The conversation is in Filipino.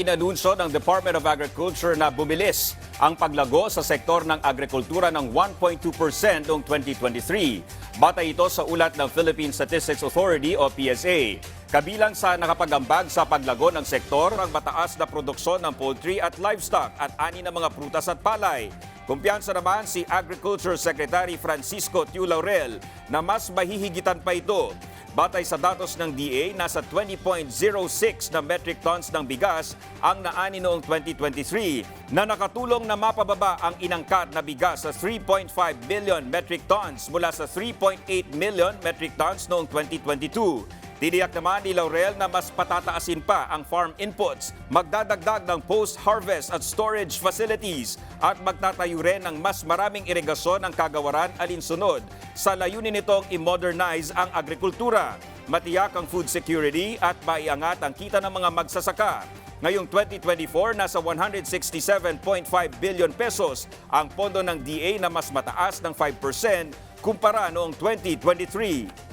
inanunsyo ng Department of Agriculture na bumilis ang paglago sa sektor ng agrikultura ng 1.2% noong 2023. Batay ito sa ulat ng Philippine Statistics Authority o PSA. Kabilang sa nakapagambag sa paglago ng sektor ang mataas na produksyon ng poultry at livestock at ani ng mga prutas at palay. Kumpiyansa naman si Agriculture Secretary Francisco Tiu Laurel na mas mahihigitan pa ito. Batay sa datos ng DA, nasa 20.06 na metric tons ng bigas ang naani noong 2023 na nakatulong na mapababa ang inangkat na bigas sa 3.5 million metric tons mula sa 3.8 million metric tons noong 2022. Tiniyak naman ni Laurel na mas patataasin pa ang farm inputs, magdadagdag ng post-harvest at storage facilities at magtatayo rin ng mas maraming irigasyon ng kagawaran alinsunod sa layunin nitong i-modernize ang agrikultura, matiyak ang food security at maiangat ang kita ng mga magsasaka. Ngayong 2024, nasa 167.5 billion pesos ang pondo ng DA na mas mataas ng 5% kumpara noong 2023.